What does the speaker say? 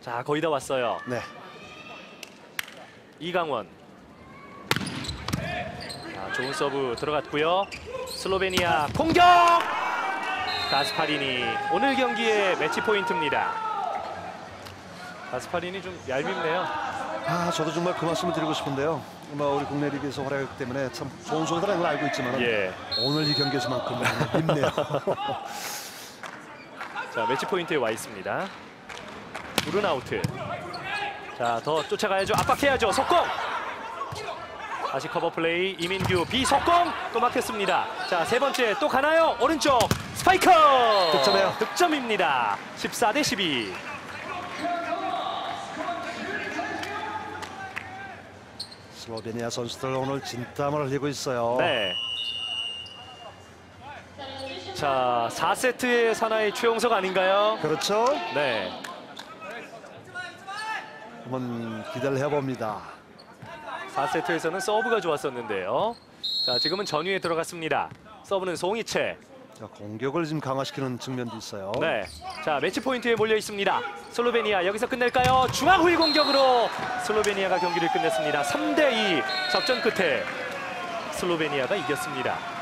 자, 거의 다 왔어요. 네. 이강원. 자, 좋은 서브 들어갔고요. 슬로베니아 공격! 가스파리니 오늘 경기의 매치 포인트입니다. 가스파리니 좀 얄밉네요. 아, 저도 정말 그 말씀을 드리고 싶은데요. 뭐 우리 국내 리그에서 활약했기 때문에 참 좋은 선수라는 걸 알고 있지만 예. 오늘 이 경기에서만큼은 밉네요. 자, 매치 포인트에 와 있습니다. 불은 아웃트. 자, 더 쫓아가야죠. 압박해야죠. 속공! 다시 커버 플레이 이민규 비속공 또 막혔습니다. 자, 세 번째 또 가나요? 오른쪽 스파이커! 득점이에요. 득점입니다. 14 대 12. 슬로베니아 선수들 오늘 진땀을 흘리고 있어요. 네. 자, 4세트의 사나이 최용석 아닌가요? 그렇죠? 네. 한번 기대를 해봅니다. 4세트에서는 서브가 좋았었는데요. 자, 지금은 전위에 들어갔습니다. 서브는 송이채. 자, 공격을 지금 강화시키는 측면도 있어요. 네. 자, 매치 포인트에 몰려 있습니다. 슬로베니아 여기서 끝낼까요? 중앙 후위 공격으로 슬로베니아가 경기를 끝냈습니다. 3대 2. 접전 끝에 슬로베니아가 이겼습니다.